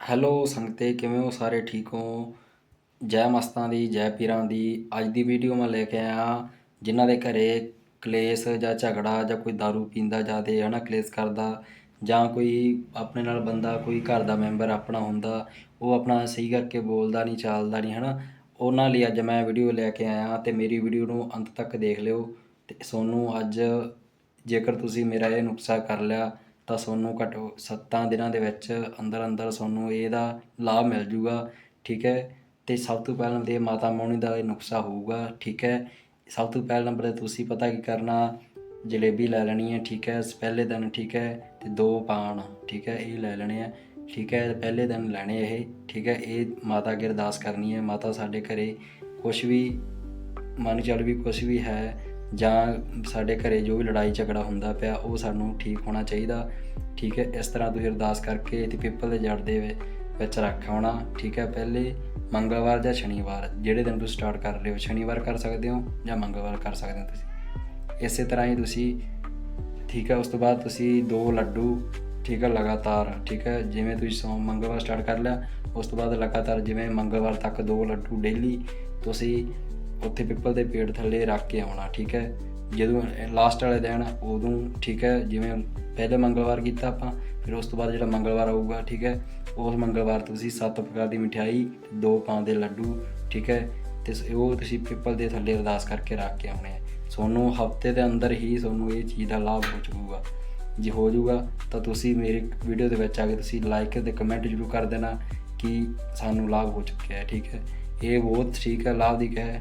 Hello ਸੰਗਤੇ, ਕਿਵੇਂ ਹੋ ਸਾਰੇ? ਠੀਕ ਹੋ? ਜੈ ਮਸਤਾਂ ਦੀ, ਜੈ ਪੀਰਾਂ ਦੀ। ਅੱਜ ਦੀ ਵੀਡੀਓ ਮੈਂ ਲੈ ਕੇ ਆਇਆ ਜਿਨ੍ਹਾਂ ਦੇ ਘਰੇ ਕਲੇਸ਼ ਜਾਂ ਝਗੜਾ ਜਾਂ ਕੋਈ दारू ਪੀਂਦਾ ਜਾਦੇ, ਹਨਾ, ਕਲੇਸ਼ ਕਰਦਾ ਜਾਂ ਕੋਈ ਆਪਣੇ ਨਾਲ ਬੰਦਾ, ਕੋਈ ਘਰ ਦਾ ਮੈਂਬਰ ਆਪਣਾ ਹੁੰਦਾ, ਉਹ ਆਪਣਾ ਸਹੀ ਕਰਕੇ ਬੋਲਦਾ ਨਹੀਂ ਚਾਲਦਾ ਨਹੀਂ ਹਨਾ। ਉਹਨਾਂ ਲਈ ਅੱਜ ਮੈਂ ਵੀਡੀਓ ਲੈ ਕੇ ਆਇਆ ਤੇ ਮੇਰੀ ਵੀਡੀਓ ਨੂੰ ਅੰਤ ਤੱਕ ਦੇਖ ਲਿਓ ਤੇ ਤੁਹਾਨੂੰ ਅੱਜ ਜੇਕਰ ਤੁਸੀਂ ਮੇਰਾ ਇਹ ਨੁਕਸਾ ਕਰ ਲਿਆ ਤਾਂ ਤੁਹਾਨੂੰ ਘੱਟੋ ਸੱਤਾਂ ਦਿਨਾਂ ਦੇ ਵਿੱਚ ਅੰਦਰ ਅੰਦਰ ਤੁਹਾਨੂੰ ਇਹਦਾ ਲਾਭ ਮਿਲ ਜੂਗਾ, ਠੀਕ ਹੈ? ਅਤੇ ਸਭ ਤੋਂ ਪਹਿਲਾਂ ਤੇ ਮਾਤਾ ਮੋਣੀ ਦਾ ਇਹ ਨੁਕਸਾ ਹੋਊਗਾ, ਠੀਕ ਹੈ? ਸਭ ਤੋਂ ਪਹਿਲਾਂ ਨੰਬਰ ਤੁਸੀਂ ਪਤਾ ਕੀ ਕਰਨਾ, ਜਲੇਬੀ ਲੈ ਲੈਣੀ ਹੈ, ਠੀਕ ਹੈ? ਇਸ ਪਹਿਲੇ ਦਿਨ, ਠੀਕ ਹੈ? ਤੇ ਦੋ ਪਾਨ, ਠੀਕ ਹੈ? ਇਹ ਲੈ ਲੈਣੇ ਆ, ਠੀਕ ਹੈ? ਪਹਿਲੇ ਦਿਨ ਲੈਣੇ ਇਹ, ਠੀਕ ਹੈ? ਇਹ ਮਾਤਾ ਅੱਗੇ ਅਰਦਾਸ ਕਰਨੀ ਹੈ, ਮਾਤਾ ਸਾਡੇ ਘਰੇ ਕੁਝ ਵੀ, ਮੰਨ ਚੱਲ ਵੀ ਕੁਝ ਵੀ ਹੈ ਜਾਂ ਸਾਡੇ ਘਰੇ ਜੋ ਵੀ ਲੜਾਈ ਝਗੜਾ ਹੁੰਦਾ ਪਿਆ, ਉਹ ਸਾਨੂੰ ਠੀਕ ਹੋਣਾ ਚਾਹੀਦਾ। ਠੀਕ ਹੈ, ਇਸ ਤਰ੍ਹਾਂ ਤੁਸੀਂ ਅਰਦਾਸ ਕਰਕੇ ਤੇ ਪਿੱਪਲ ਦੇ ਜੜ ਦੇ ਵਿੱਚ ਰੱਖ ਆਉਣਾ। ਠੀਕ ਹੈ, ਪਹਿਲੇ ਮੰਗਲਵਾਰ ਜਾਂ ਸ਼ਨੀਵਾਰ, ਜਿਹੜੇ ਦਿਨ ਤੁਸੀਂ ਸਟਾਰਟ ਕਰ ਰਹੇ ਹੋ, ਸ਼ਨੀਵਾਰ ਕਰ ਸਕਦੇ ਹੋ ਜਾਂ ਮੰਗਲਵਾਰ ਕਰ ਸਕਦੇ ਹੋ ਤੁਸੀਂ। ਇਸੇ ਤਰ੍ਹਾਂ ਹੀ ਤੁਸੀਂ, ਠੀਕ ਹੈ, ਉਸ ਤੋਂ ਬਾਅਦ ਤੁਸੀਂ ਦੋ ਲੱਡੂ, ਠੀਕ ਹੈ, ਲਗਾਤਾਰ, ਠੀਕ ਹੈ, ਜਿਵੇਂ ਤੁਸੀਂ ਸੋ ਮੰਗਲਵਾਰ ਸਟਾਰਟ ਕਰ ਲਿਆ, ਉਸ ਤੋਂ ਬਾਅਦ ਲਗਾਤਾਰ ਜਿਵੇਂ ਮੰਗਲਵਾਰ ਤੱਕ ਦੋ ਲੱਡੂ ਡੇਲੀ ਤੁਸੀਂ ਉੱਥੇ ਪਿੱਪਲ ਦੇ ਪੇੜ ਥੱਲੇ ਰੱਖ ਕੇ ਆਉਣਾ, ਠੀਕ ਹੈ? ਜਦੋਂ ਲਾਸਟ ਵਾਲੇ ਦਿਨ ਉਦੋਂ, ਠੀਕ ਹੈ? ਜਿਵੇਂ ਪਹਿਲੇ ਮੰਗਲਵਾਰ ਕੀਤਾ ਆਪਾਂ, ਫਿਰ ਉਸ ਤੋਂ ਬਾਅਦ ਜਿਹੜਾ ਮੰਗਲਵਾਰ ਆਊਗਾ, ਠੀਕ ਹੈ? ਉਸ ਮੰਗਲਵਾਰ ਤੁਸੀਂ ਸੱਤ ਪ੍ਰਕਾਰ ਦੀ ਮਠਿਆਈ ਦੋ ਪਾਂ ਦੇ ਲੱਡੂ, ਠੀਕ ਹੈ? ਤੇ ਉਹ ਤੁਸੀਂ ਪਿੱਪਲ ਦੇ ਥੱਲੇ ਅਰਦਾਸ ਕਰਕੇ ਰੱਖ ਕੇ ਆਉਣੇ ਆ। ਤੁਹਾਨੂੰ ਹਫ਼ਤੇ ਦੇ ਅੰਦਰ ਹੀ ਤੁਹਾਨੂੰ ਇਹ ਚੀਜ਼ ਦਾ ਲਾਭ ਹੋ ਜਾਊਗਾ ਜੇ ਹੋ ਜਾਊਗਾ, ਤਾਂ ਤੁਸੀਂ ਮੇਰੀ ਵੀਡੀਓ ਦੇ ਵਿੱਚ ਆ ਕੇ ਤੁਸੀਂ ਲਾਈਕ ਤੇ ਕਮੈਂਟ ਜ਼ਰੂਰ ਕਰ ਦੇਣਾ ਕਿ ਸਾਨੂੰ ਲਾਭ ਹੋ ਚੁੱਕਿਆ ਹੈ, ਠੀਕ ਹੈ? ਇਹ ਬਹੁਤ ਠੀਕ ਹੈ, ਲਾਭ ਦੀ ਹੈ